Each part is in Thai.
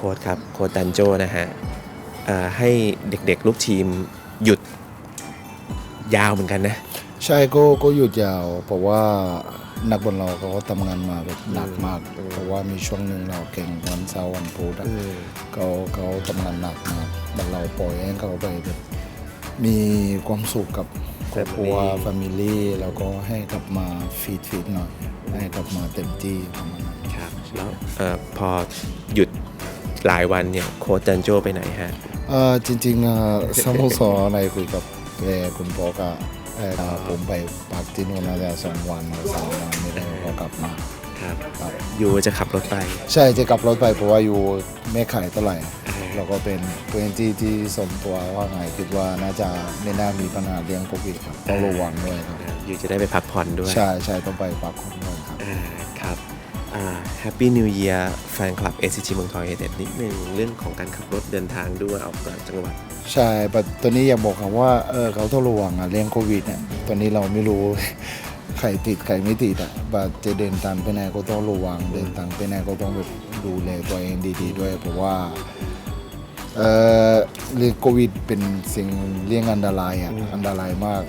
ค้ชครับโค้ชดันโจนะฮะเอ่อให้เด็กๆ ลูกทีมหยุดยาวเหมือนกันนะ ใช่ก็ก็หยุดยาว เพราะว่านักบอลเราเขาก็ทำงานมาแบบหนักมากอืมเพราะว่ามีช่วงหนึ่งเราเก่งวันเสาร์วันพุธอะเขาเขาทำงานหนักมากแต่เราปล่อยให้เขาไปแบบมีความสุขกับครอบครัว Family แฟมิลี่แล้วก็ให้กลับมาฟีดฟีดหน่อยให้กลับมาเต็มที่ประมาณนั้นครับแล้วเอ่อพอหยุด หลายวันเนี่ยโค้ชดันโจไปไหนฮะเออจริงๆอะสโมสรอะไรคุยกับแกคุณพ่อก็เอ่อผมไปพักที่นู่นน่าจะสองวันหรือสามวันไม่ได้ก็กลับมาครับครับยูจะขับรถไป ใช่จะกลับรถไปเพราะว่าอยู่ไม่ขายเท่าไหร่อ่าเราก็เป็นพื้นที่ที่สมตัวว่าไงคิดว่าน่าจะไม่น่ามีปัญหาเรื่องโควิดครับต้องระวังด้วยครับยูจะได้ไปพักผ่อนด้วย ใช่ใช่ต้องไปพักผ่อนด้วยครับอ่าครับอ่า แฮปปี้นิวเยียร์แฟนคลับ SCG เมืองทองยูไนเต็ดนิดนึงเรื่องของการขับรถเดินทางด้วยออกต่างจังหวัด ใช่แต่ตอนนี้อยากบอกครับว่าเออเขาต้องระวังอะเรื่องโควิดเนี่ยตอนนี้เราไม่รู้ ใครติดใครไม่ติดอะบัดจะเดินทางไปไหนก็ต้องระวังเดินทางไปไหนก็ต้องแบบดูแลตัวเองดีๆ ด้วยเพราะว่าเออเรื่องโควิดเป็นสิ่งเรื่องอันตรายอะอันตรายมาก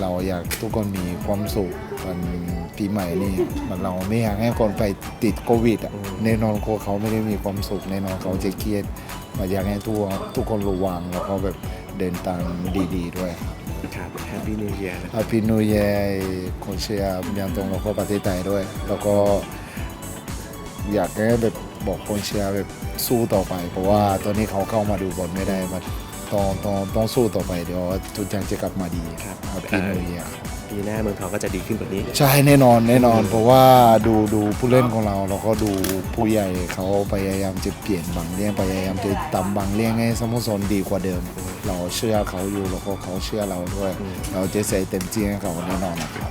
เราอยากทุกคนมีความสุขวันปีใหม่นี่มันเราไม่อยากให้คนไปติดโควิดอะแน่นอนเขาไม่ได้มีความสุขแน่นอนเขาจะเครียดมาอยากให้ทุกทุกคนระวังแล้วก็แบบเดินทางดีๆด้วยครับครับแฮปปี้นิวเยียร์ฮปปี้นิว e ย r คนเชียร์ยังตรงแล้วก็ประเทศไทยด้วย แล้วก็อยากให้แบบบอกคนเชียร์แบบสู้ต่อไป เพราะว่าตอนนี้เขาเข้ามาดูบอลไม่ได้มัน ต้องต้องต้องสู้ต่อไปเดี๋ยวทุกอย่างจะกลับมาดีครับฮปปี้นิว e ย r ปีหน้าเมืองทองก็จะดีขึ้นกว่านี้ ใช่แน่นอนแน่นอน เพราะว่าดูดูผู้เล่นของเราแล้วก็ดูผู้ใหญ่เขาพยายามจะเปลี่ยนบางเรื่องพยายามจะทำบางเรื่องให้สโมสรดีกว่าเดิม เราเชื่อเขาอยู่แล้วก็เขาเชื่อเราด้วย เราจะใส่เต็มที่ให้เขาแน่นอนนะครับ